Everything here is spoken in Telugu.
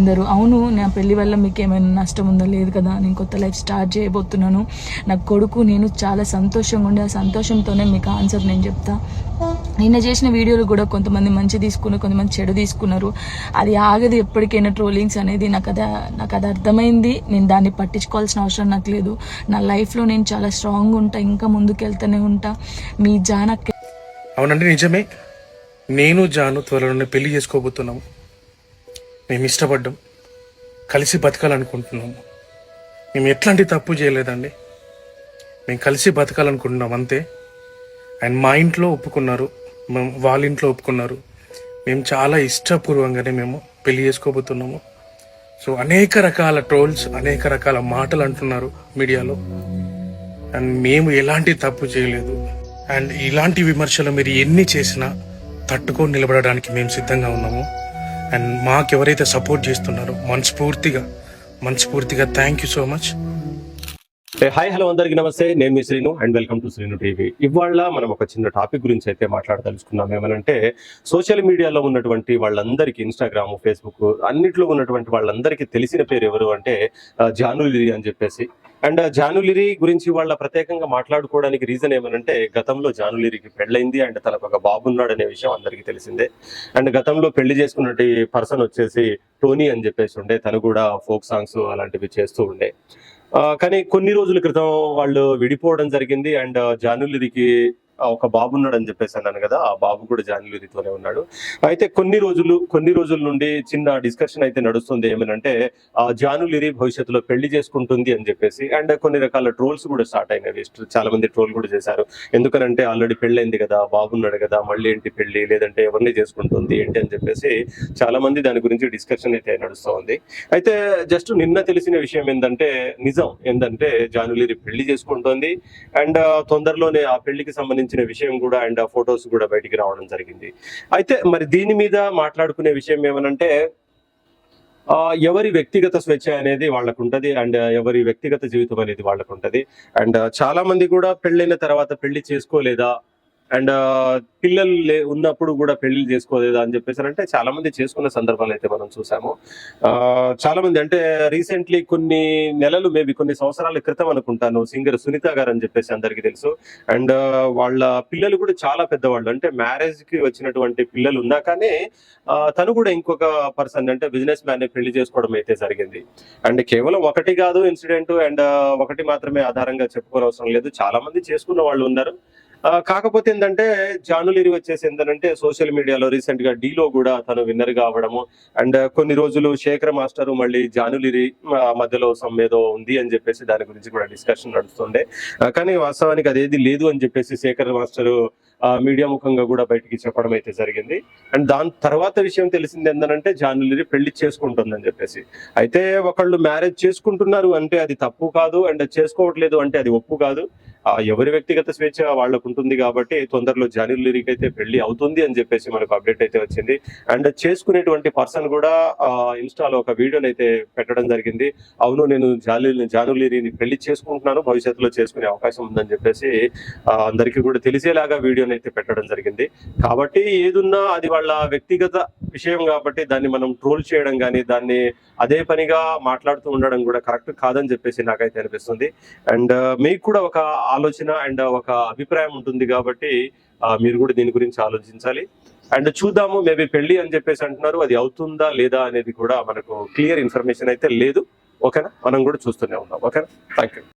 అందరూ అవును నా పెళ్ళి వల్ల మీకు ఏమైనా నష్టం ఉందా? లేదు కదా నేను కొత్త లైఫ్ స్టార్ట్ చేయబోతున్నాను. నా కొడుకు నేను చాలా సంతోషంగా ఉండే ఆ సంతోషంతోనే మీకు ఆన్సర్ నేను చెప్తా. నిన్న చేసిన వీడియోలు కూడా కొంతమంది మంచి తీసుకున్నారు కొంతమంది చెడు తీసుకున్నారు. అది ఆగదు ఎప్పటికైనా ట్రోలింగ్స్ అనేది. నాకు అది నాకు అది అర్థమైంది. నేను దాన్ని పట్టించుకోవాల్సిన అవసరం నాకు లేదు. నా లైఫ్లో నేను చాలా స్ట్రాంగ్ ఉంటా ఇంకా ముందుకు వెళ్తూనే ఉంటా. మీ జానక్ అవునండి నిజమే. నేను జాను త్వరలోనే పెళ్ళి చేసుకోబోతున్నాము. మేము ఇష్టపడ్డాం. కలిసి బతకాలనుకుంటున్నాము. మేము ఎట్లాంటి తప్పు చేయలేదండి. మేము కలిసి బతకాలనుకుంటున్నాం అంతే. అండ్ మా ఇంట్లో ఒప్పుకున్నారు. మేము వాళ్ళ ఇంట్లో ఒప్పుకున్నారు. మేము చాలా ఇష్టపూర్వంగానే మేము పెళ్ళి చేసుకోబోతున్నాము. సో అనేక రకాల ట్రోల్స్ అనేక రకాల మాటలు అంటున్నారు మీడియాలో. అండ్ మేము ఎలాంటి తప్పు చేయలేదు. అండ్ ఇలాంటి విమర్శలు మీరు ఎన్ని చేసినా తట్టుకొని నిలబడడానికి మేము సిద్ధంగా ఉన్నాము. అండ్ మాకు ఎవరైతే సపోర్ట్ చేస్తున్నారో మనస్ఫూర్తిగా మనస్ఫూర్తిగా thank you so much hi hello అందరికి నమస్తే. నేను మీ Srinu and welcome to Srinu TV ఇవాళ మనం ఒక చిన్న టాపిక్ గురించి అయితే మాట్లాడదలుచుకున్నాం. ఏమనంటే సోషల్ మీడియాలో ఉన్నటువంటి వాళ్ళందరికీ ఇన్స్టాగ్రామ్ ఫేస్బుక్ అన్నిట్లో ఉన్నటువంటి వాళ్ళందరికీ తెలిసిన పేరు ఎవరు అంటే ఆ, జానులిరి అని చెప్పేసి. అండ్ జానులిరి గురించి వాళ్ళ ప్రత్యేకంగా మాట్లాడుకోవడానికి రీజన్ ఏమనంటే గతంలో జానులిరికి పెళ్ళైంది అండ్ తనకు ఒక బాబు ఉన్నాడు అనే విషయం అందరికీ తెలిసిందే. అండ్ గతంలో పెళ్ళి చేసుకున్నటి పర్సన్ వచ్చేసి టోనీ అని చెప్పేసి ఉండే తను కూడా ఫోక్ సాంగ్స్ అలాంటివి చేస్తూ ఉండే. కానీ కొన్ని రోజుల క్రితం వాళ్ళు విడిపోవడం జరిగింది అండ్ జానులిరికి ఒక బాబు ఉన్నాడు అని చెప్పేసి అన్నాను కదా ఆ బాబు కూడా జానులిరితోనే ఉన్నాడు. అయితే కొన్ని రోజులు కొన్ని రోజుల నుండి చిన్న డిస్కషన్ అయితే నడుస్తుంది ఏమనంటే ఆ జానులిరి భవిష్యత్తులో పెళ్ళి చేసుకుంటుంది అని చెప్పేసి అండ్ కొన్ని రకాల ట్రోల్స్ కూడా స్టార్ట్ అయినవి చాలా మంది ట్రోల్ కూడా చేశారు. ఎందుకనంటే ఆల్రెడీ పెళ్ళైంది కదా బాబున్నాడు కదా మళ్ళీ ఏంటి పెళ్ళి లేదంటే ఎవరిని చేసుకుంటుంది? ఏంటి అని చెప్పేసి చాలా మంది దాని గురించి డిస్కషన్ అయితే నడుస్తూ ఉంది అయితే జస్ట్ నిన్న తెలిసిన విషయం ఏంటంటే నిజం ఏంటంటే జానులిరి పెళ్ళి చేసుకుంటోంది. అండ్ తొందరలోనే ఆ పెళ్ళికి సంబంధించి సంబంధించిన విషయం కూడా అండ్ ఆ ఫొటోస్ కూడా బయటికి రావడం జరిగింది. అయితే మరి దీని మీద మాట్లాడుకునే విషయం ఏమనంటే ఎవరి వ్యక్తిగత స్వేచ్ఛ అనేది వాళ్ళకు ఉంటది అండ్ ఎవరి వ్యక్తిగత జీవితం అనేది వాళ్ళకు ఉంటది అండ్ చాలా మంది కూడా పెళ్ళైన తర్వాత పెళ్ళి చేసుకోలేదా? అండ్ పిల్లలు లే- ఉన్నప్పుడు కూడా పెళ్ళి చేసుకోలేదా అని చెప్పేసి అంటే చాలా మంది చేసుకున్న సందర్భాలు అయితే మనం చూసాము. చాలా మంది అంటే రీసెంట్లీ కొన్ని నెలలు మేబీ కొన్ని సంవత్సరాల క్రితం అనుకుంటాను సింగర్ సునీత గారు అని చెప్పేసి అందరికీ తెలుసు. అండ్ వాళ్ళ పిల్లలు కూడా చాలా పెద్దవాళ్ళు. అంటే మ్యారేజ్కి వచ్చినటువంటి పిల్లలు ఉన్నా కానీ తను కూడా ఇంకొక పర్సన్ అంటే బిజినెస్ మ్యాన్ పెళ్ళి చేసుకోవడం అయితే జరిగింది. అండ్ కేవలం ఒకటి కాదు ఇన్సిడెంట్ అండ్ ఒకటి మాత్రమే ఆధారంగా చెప్పుకోని అవసరం లేదు. చాలా మంది చేసుకున్న వాళ్ళు ఉన్నారు. కాకపోతే ఏంటంటే జానులిరి వచ్చేసి ఏంటంటే సోషల్ మీడియాలో రీసెంట్గా డీలో కూడా తను విన్నర్ కావడము. అండ్ కొన్ని రోజులు శేఖర్ మాస్టర్ మళ్ళీ జానులిరి మధ్యలో సమ్ ఏదో ఉంది అని చెప్పేసి దాని గురించి కూడా డిస్కషన్ నడుస్తుండే. కానీ వాస్తవానికి అదేది లేదు అని చెప్పేసి శేఖర్ మాస్టర్ మీడియా ముఖంగా కూడా బయటికి చెప్పడం అయితే జరిగింది. అండ్ దాని తర్వాత విషయం తెలిసింది ఏంటంటే జానులిరి పెళ్ళి చేసుకుంటుందని చెప్పేసి. అయితే ఒకళ్ళు మ్యారేజ్ చేసుకుంటున్నారు అంటే అది తప్పు కాదు అండ్ చేసుకోవట్లేదు అంటే అది ఒప్పు కాదు. ఎవరి వ్యక్తిగత స్వేచ్ఛ వాళ్ళకు ఉంటుంది కాబట్టి తొందరలో జానులిరికి అయితే పెళ్ళి అవుతుంది అని చెప్పేసి మనకు అప్డేట్ అయితే వచ్చింది. అండ్ చేసుకునేటువంటి పర్సన్ కూడా ఆ ఇన్స్టాలో ఒక వీడియోని అయితే పెట్టడం జరిగింది. అవును నేను జాలి లిరిని పెళ్ళి చేసుకుంటున్నాను భవిష్యత్తులో చేసుకునే అవకాశం ఉందని చెప్పేసి అందరికీ కూడా తెలిసేలాగా వీడియోని అయితే పెట్టడం జరిగింది. కాబట్టి ఏదున్నా అది వాళ్ళ వ్యక్తిగత విషయం కాబట్టి దాన్ని మనం ట్రోల్ చేయడం కానీ దాన్ని అదే పనిగా మాట్లాడుతూ ఉండడం కూడా కరెక్ట్ కాదని చెప్పేసి నాకైతే అనిపిస్తుంది. అండ్ మీకు కూడా ఒక ఆలోచన అండ్ ఒక అభిప్రాయం ఉంటుంది కాబట్టి మీరు కూడా దీని గురించి ఆలోచించాలి. అండ్ చూద్దాము మేబీ పెళ్ళి అని చెప్పేసి అంటున్నారు అది అవుతుందా లేదా అనేది కూడా మనకు క్లియర్ ఇన్ఫర్మేషన్ అయితే లేదు. ఓకేనా? మనం కూడా చూస్తూనే ఉన్నాం. ఓకేనా? Thank you